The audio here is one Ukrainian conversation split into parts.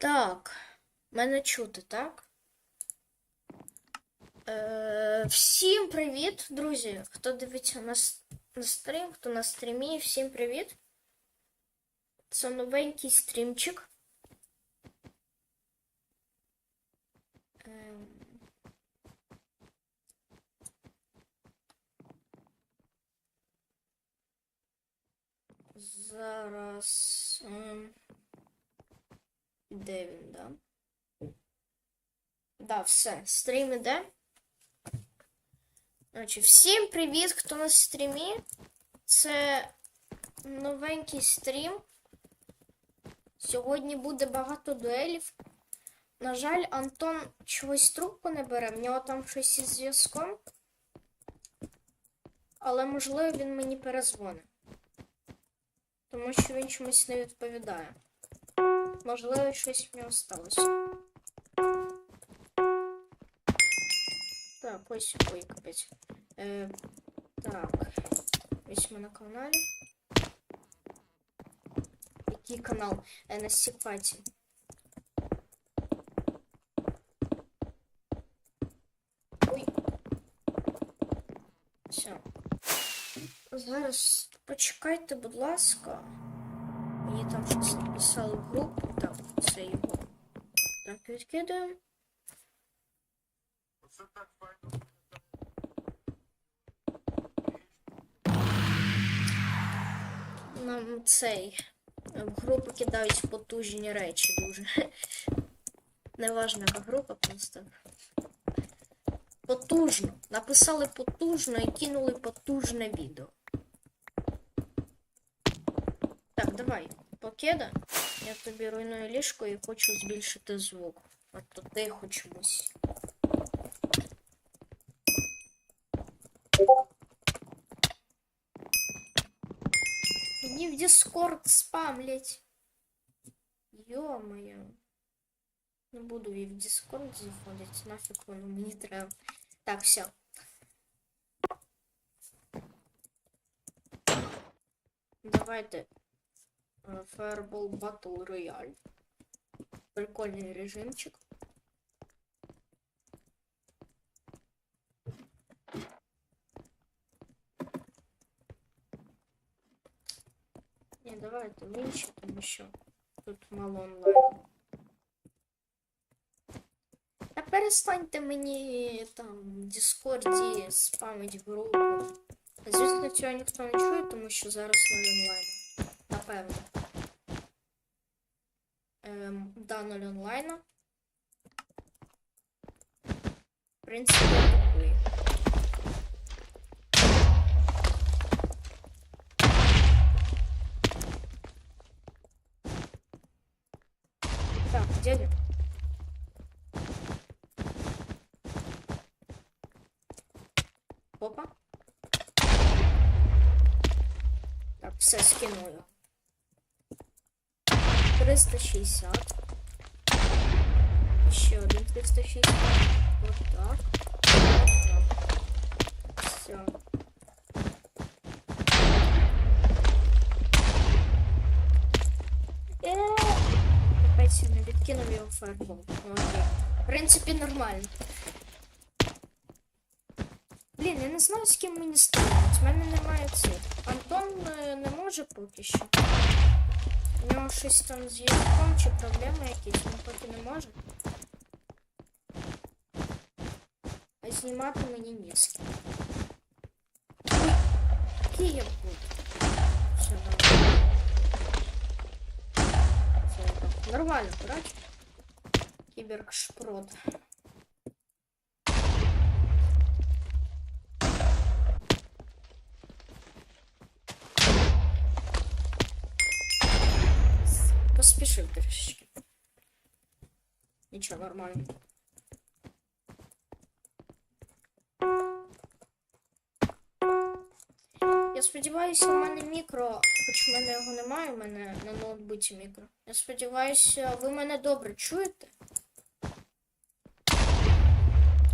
Так, мене чути, так? Е, всім привіт, друзі! Хто дивиться на, на стрім, хто на стрімі, всім привіт. Це новенький стрімчик. Ем. Зараз. ем, Де він, да? Да, все, стрім іде. Значить, всім привіт, хто на стрімі. Це новенький стрім. Сьогодні буде багато дуелів. На жаль, Антон чогось трубку не бере, в нього там щось із зв'язком. Але можливо він мені перезвонить. Тому що він чомусь не відповідає. Можливо, щось в нього сталося. Так, ось ой, капець. Е, так. Ось ми на каналі. Який канал? Е, на Сікпаті. Ой. Все. Зараз почекайте, будь ласка. Там в групу. Так, це його. Так, відкидаємо. Нам цей в групу кидають потужні речі дуже. Неважна група просто. Потужно. Написали потужно і кинули потужне відео. Так, давай, покида. Я тобі руйную ліжко і хочу збільшити звук. А то тихо чомусь. Мені в Discord спамлять. Йо-моє. Не буду я в Discord заходити. Нафіг воно мені треба. Так, все. Давайте. е, Fireball Battle Royale. Прикольний режимчик. Ні, давайте в інші, тому що тут мало онлайну. Та перестаньте мені там в Діскорді спамить групу. Звісно, цього ніхто не чує, тому що зараз нуль онлайну. Напевно. Ем, да, нуль онлайну. В принципі, такий. Так, дядя. Опа. Так, все скинули. 360. Ще один 360. Вот так. Все. Опять не відкинув його фаербол. Ну, окей. В принципі, нормально. Блін, я не знаю, з ким мені ставити. У мене немає цих. Антон е, не може поки що. У нього щось там з язиком чи проблеми якісь, він поки не може. А знімати мені не з ким. Ой, Який я буду? Все нормально. Все, так. Нормально, коротше. Кібершпрот. Поспішив трішечки. Нічого, нормально. Я сподіваюся, у мене мікро, хоч в мене його немає, у мене на ноутбуці мікро. Я сподіваюся, ви мене добре чуєте.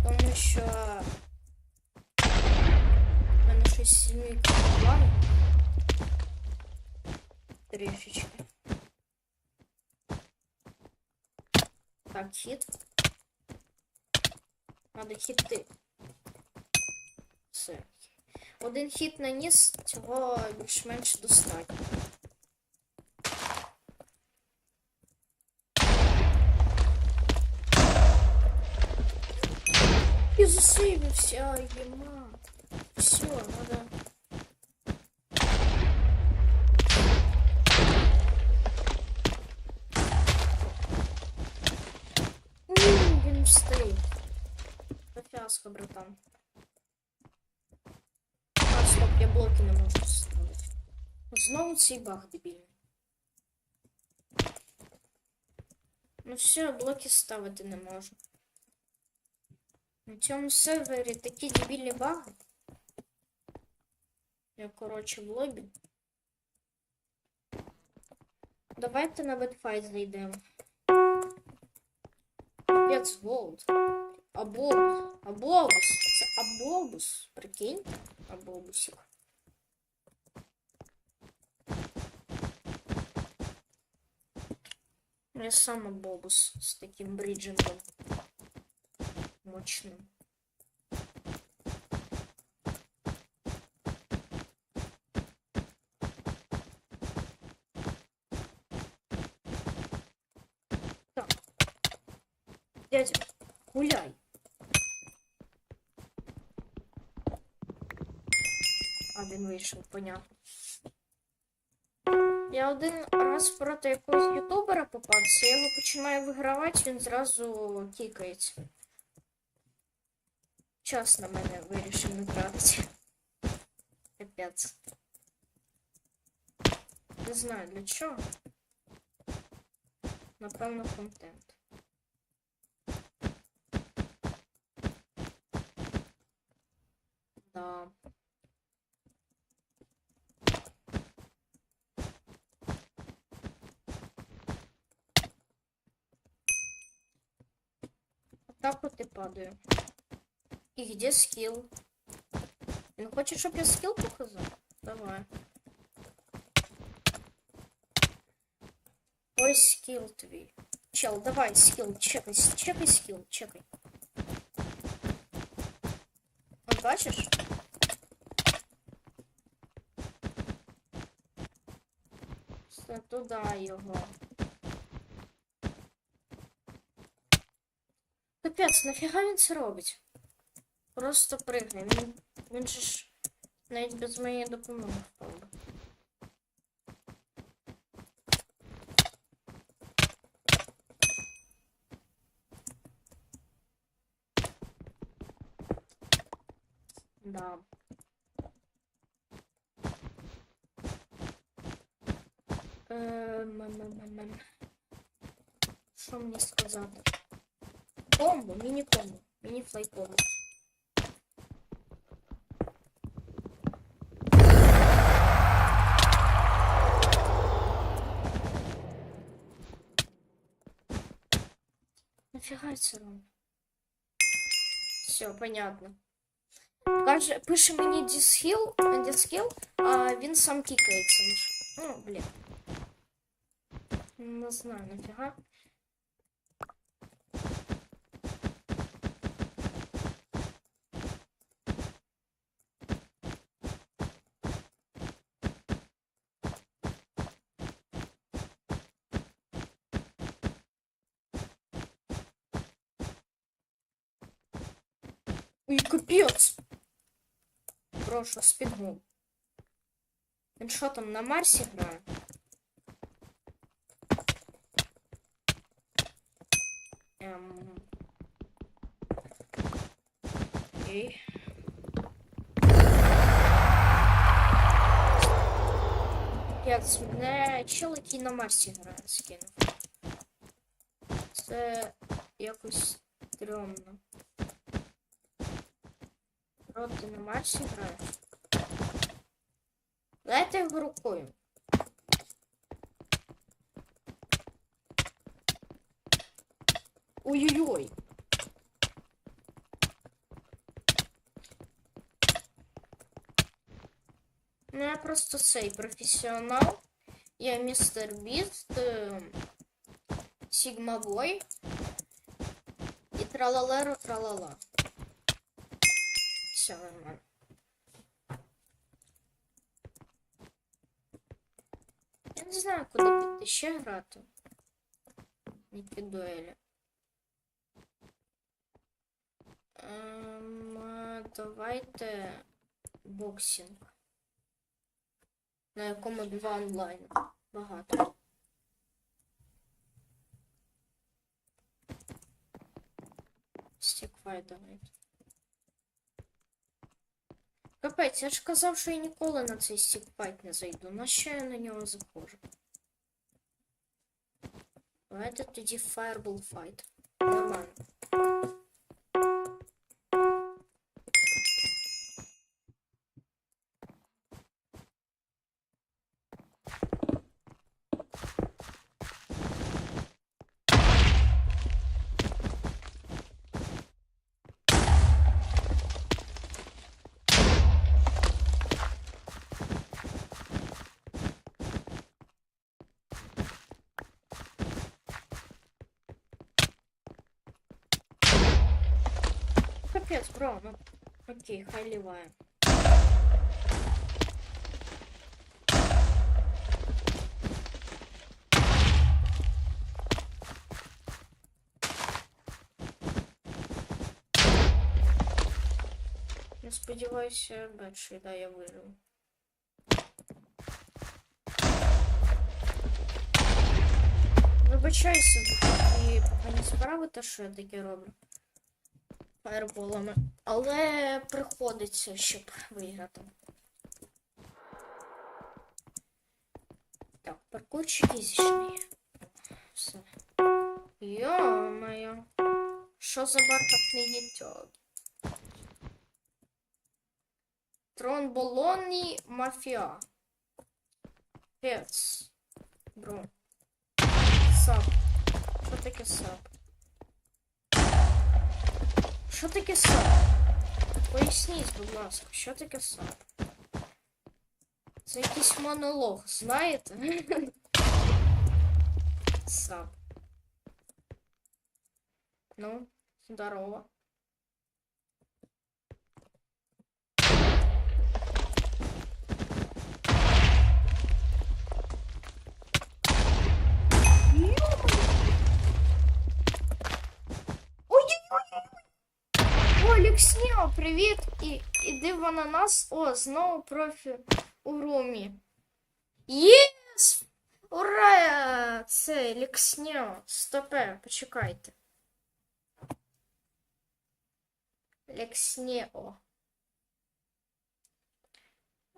Тому що в мене щось мікро. Трішечки. Так, хід. Надо хіти. Все. Один хід наніс, цього більш-менш достатньо. І засейвився, єма. Все, надо. М, Він встиг. Це фіаско, братан. А, стоп, я блоки не можу ставити. Цей баг дебільний. Ну все, блоки ставити не можу. На цьому сервері такі дебільні баги. Я, коротше, в лобі. Давайте на бетфайт зайдемо. Капець голд. Абобус. Абобус. Це абобус. Прикинь? Абобусик. Я сам абобус з таким бриджингом. Мощним. Так. Дядя, гуляй. А він понятно. Я один раз проти якогось ютубера попався, я його починаю вигравати, він зразу кікається. Час на мене вирішив не тратити. Капець. Не знаю для чого. Напевно, контент. Да. Так от і падаю. І где скіл? Він хоче, щоб я скіл показав? Давай. Ось скіл твій. Чел, давай скіл, чекай, чекай скіл, чекай. От бачиш? Все, туди його. Капець, нафіга він це робить? Просто пригай. Він, він же ж навіть без моєї допомоги впав. Да. Ем, ем, ем, ем, ем. Що мені сказати? Комбо, міні-комбо, міні-флай комбо. Нафіга це робить? Все, понятно. Каже, пише мені дисхіл, дисхіл, а він сам кікається. лиш. Ну, блін. Не знаю, нафіга. Ой, капець. Прошу, спідгул. Він що там на Марсі грає? Ем... Окей. Капець, мене чел, який на Марсі грає, скинув. Це якось стрьомно. Рот, ти на Марсі граєш? Дайте його рукою. Ой-ой-ой. Ну, я просто цей професіонал. Я містер Біст, Сігма Бой. Тралалеро, тралала. Все нормально. Я не знаю, куди піти ще грати. Які дуелі. Ем, давайте боксинг. На якому два онлайн. Багато. Стікфай давайте. Капець, я ж казав, що я ніколи на цей стікфайт не зайду. На що я на нього заходжу? Давайте тоді Fireball Fight. Нормально. бро, ну окей, хай ливаем. Я сподіваюся, більше, да, я виживу. Вибачайся за такі погані справи, те, що я таке роблю Фаерболами. Але приходиться, щоб виграти. Так, паркурчики зійшли. Все. Йо-моє. Що за бархатний дітьок? Трон Болоні Мафіа. Пец. Бро. Сап. Що таке сап? Що таке сап? Поясніть, будь ласка, що таке сап? Це якийсь монолог, знаєте? Сап. Ну, здорово. Лікснео, привіт! І іди в ананас. О, знову профі у румі. Єс! Ура! Це Лікснео. Стопе, почекайте. Лікснео.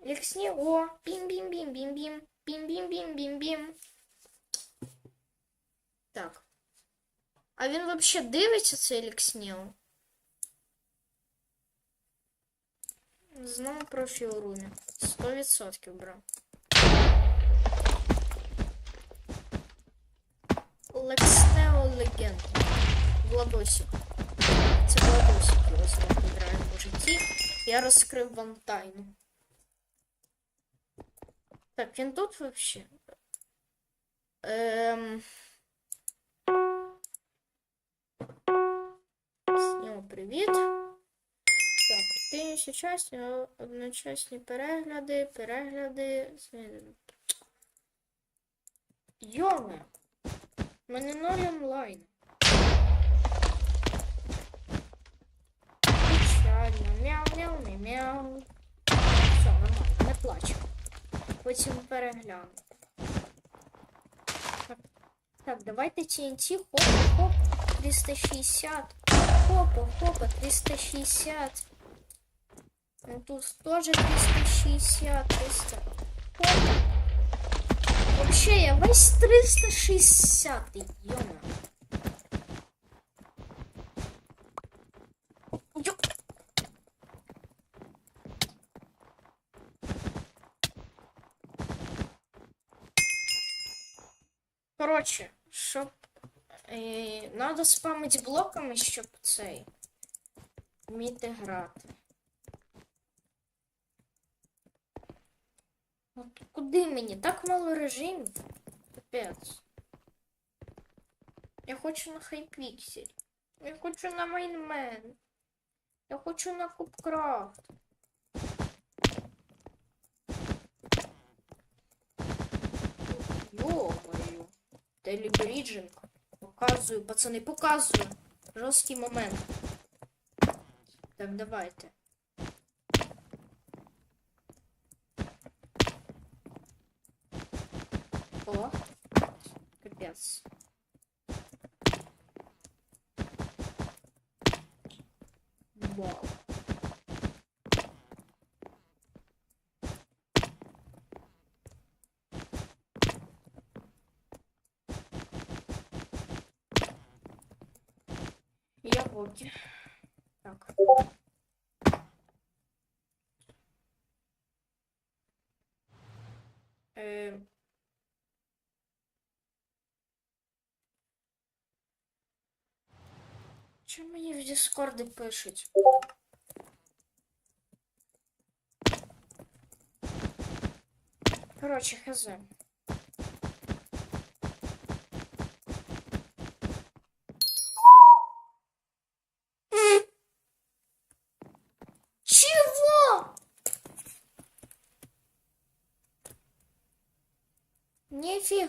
Лікснео. Бім-бім-бім-бім-бім. Бім-бім-бім-бім-бім. Так. А він вообще дивиться цей Лікснео? Знову про фіорумі. 100% бро. Лекснео легенд. Владосик. Це Владосик його звати в реальному житті. Я розкрив вам тайну. Так, він тут вообще. Ем... Снігу привіт. Так, активніші часні, одночасні перегляди, перегляди. Йоме! У мене ноль онлайн. Печально. Мяу, мяу, не мяу. Все, нормально, не плачу. Потім перегляну. Так, так давайте TNT, хоп, хоп, 360. Хопа, хопа, 360. Ну, тут тоже 360, 300. Вообще, я весь 360, ё Ё- Короче, щоб е, надо спамити блоками, щоб цей вміти грати. Куди мені? Так мало режимів. Капець. Я хочу на хайпіксель. Я хочу на майнмен. Я хочу на кубкрафт. Йо-моє. Телебріджинг. Показую, пацани, показую. Жорсткий момент. Так, давайте. О, капец. Вау. Я в оке. Так. Е, Що мені в Діскорді пишуть? Короче, хз.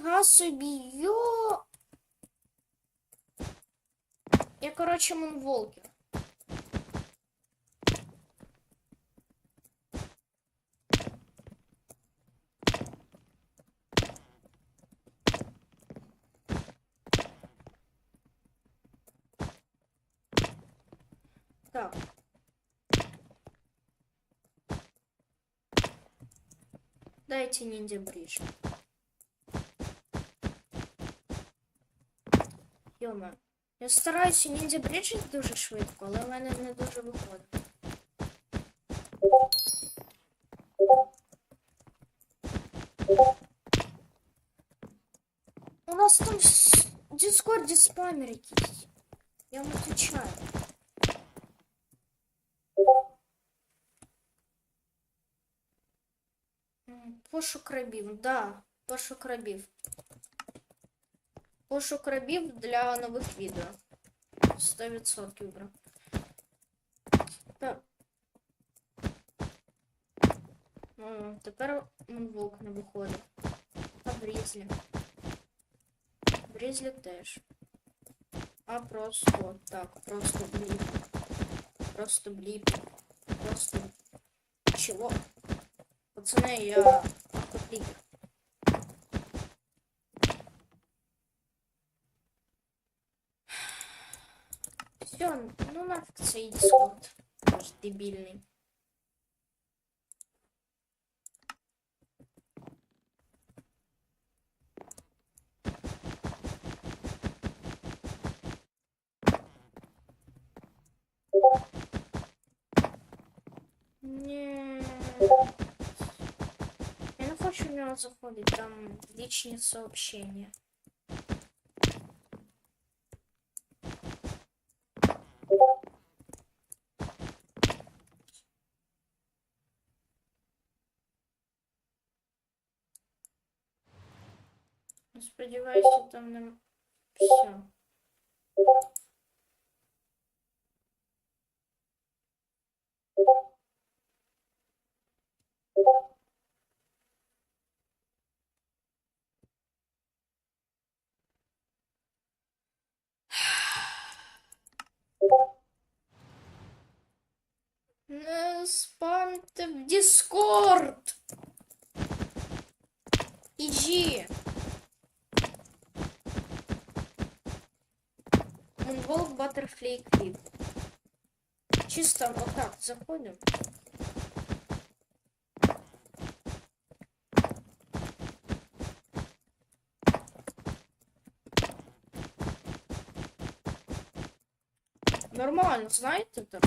Ніфіга убью. Я короче, он монголки. Так. Дайте ниндзя ближе. Йома. Я стараюся ніндзя бриджити дуже швидко, але в мене не дуже виходить. У нас там в Дискорді спамер якийсь. Я вам отвечаю. Пошук рабів, да, пошук рабів. Пошук рабів для нових відео. 100% бро. Так. О, тепер Мунволк не виходить. А Брізлі. Брізлі теж. А просто так, просто бліп. Просто бліп. Просто чего? Пацани, я автоклікер. Все, ну нафиг цей дискорд. Ваш дебільний. Ні. Я не хочу в нього заходити, там личні сообщения. Там не все. Спамте в Дискорд. Иди. Butterfly Clip. Чисто вот так заходим. Нормально, знаете так?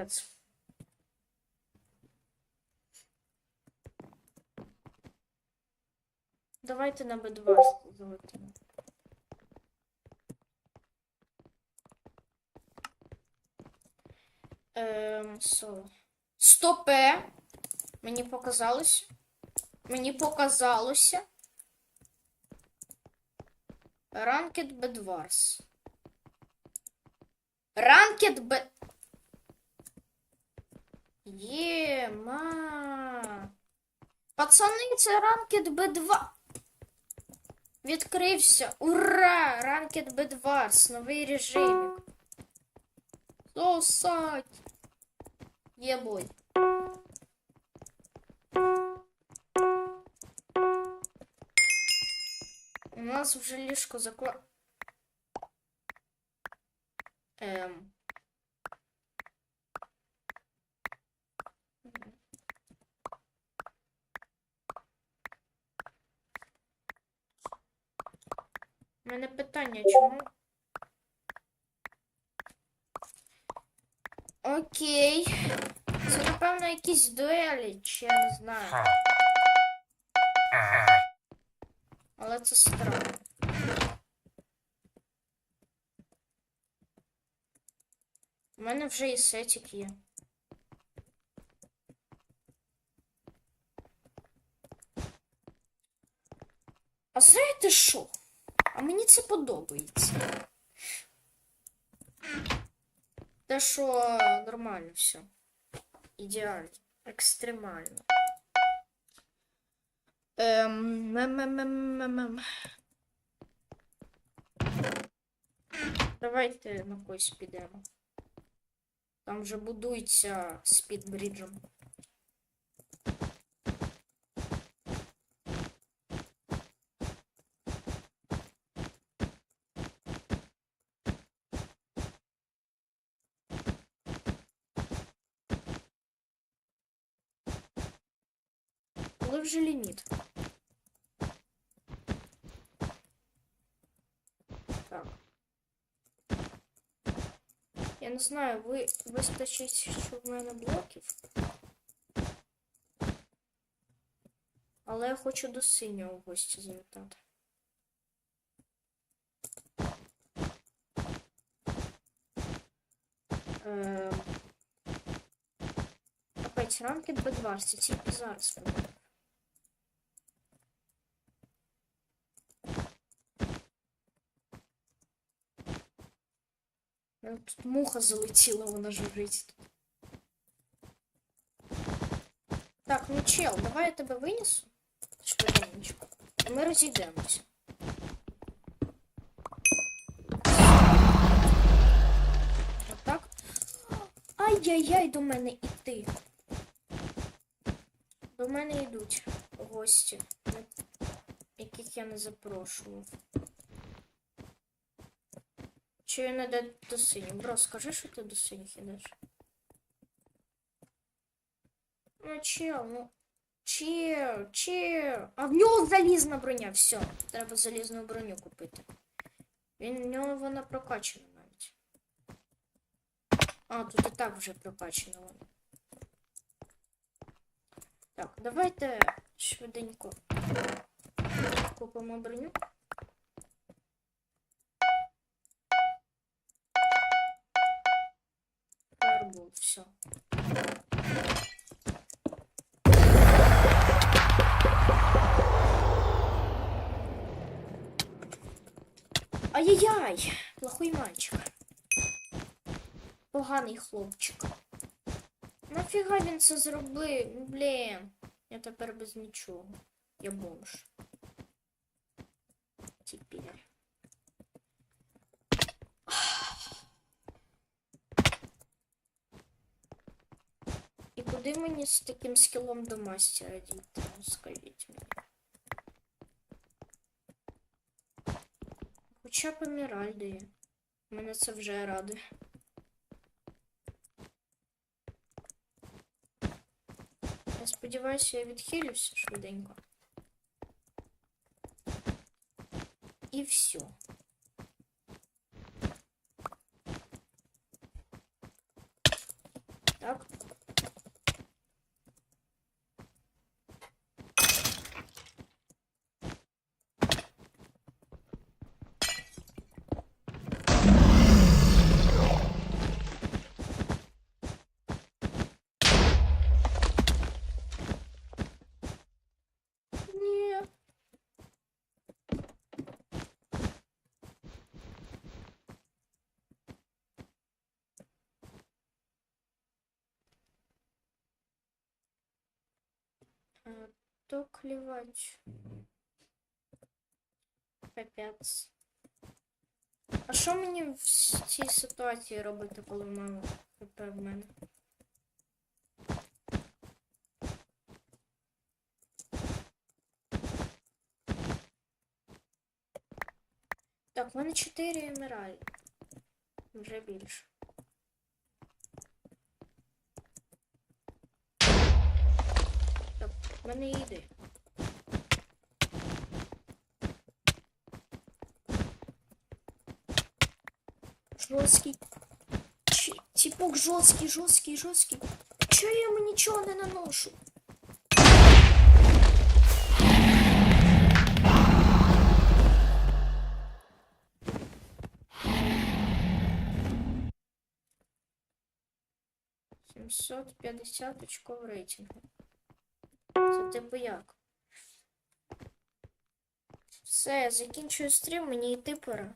Капец. Давайте на Б2 залетимо. Ем, соло. Стопе. Мені показалось. Мені показалося. Ранкет Бедварс. Ранкет Б... Єма. Пацани, це ранкет Б2. Відкрився. Ура! Ранкет Бедварс. Новий режимик. Сосать. Єбой. У нас вже ліжко закла... Ем. У мене питання, чому? Окей. Це, напевно, якісь дуелі, чи я не знаю. Але це странно. У мене вже і сетик є. А знаєте що? А мені це подобається. Те, що нормально все. Ідеально. Екстремально. Ем, мем-мем-мем-мем-мем. Давайте на когось підемо. Там вже будується спідбріджем. Коли вже ліміт? Так. Я не знаю, ви вистачить, що в мене блоків. Але я хочу до синього в гості завітати. Опять рамки Б20, тільки зараз. буде. Тут муха залетіла, вона жужить. Так, ну чел, давай я тебе винесу. Швиденечко. І ми розійдемося. Отак. Ай-яй-яй, до мене іти. До мене йдуть гості, яких я не запрошував. Чи він іде до синіх? Бро, скажи, що ти до синіх ідеш. Ну, чел, ну. Чел, чел. А в нього залізна броня. Все, треба залізну броню купити. Він в нього вона прокачана навіть. А, тут і так вже прокачана вона. Так, давайте швиденько купимо броню. Фаербол, все. Ай-яй-яй! Плохой мальчик. Поганий хлопчик. Нафіга він це зробив? Ну, Блін. Я тепер без нічого. Я бомж. Тепер. І куди мені з таким скілом до мастера дійти? Ну, скажіть мені. Хоча б Еміральди є. Мене це вже радує. Я сподіваюся, я відхилюся швиденько. І все. Так. То клівать. Капець. А що мені в цій ситуації робити, коли мало ХП в мене? Так, в мене 4 емералі. Вже більше. Так, в мене ідея. Жорсткий. Типок жорсткий, жорсткий, жорсткий. Чого я йому нічого не наношу? Сімсот п'ятдесят очков рейтингу. Типу як? Все, я закінчую стрім, мені йти пора.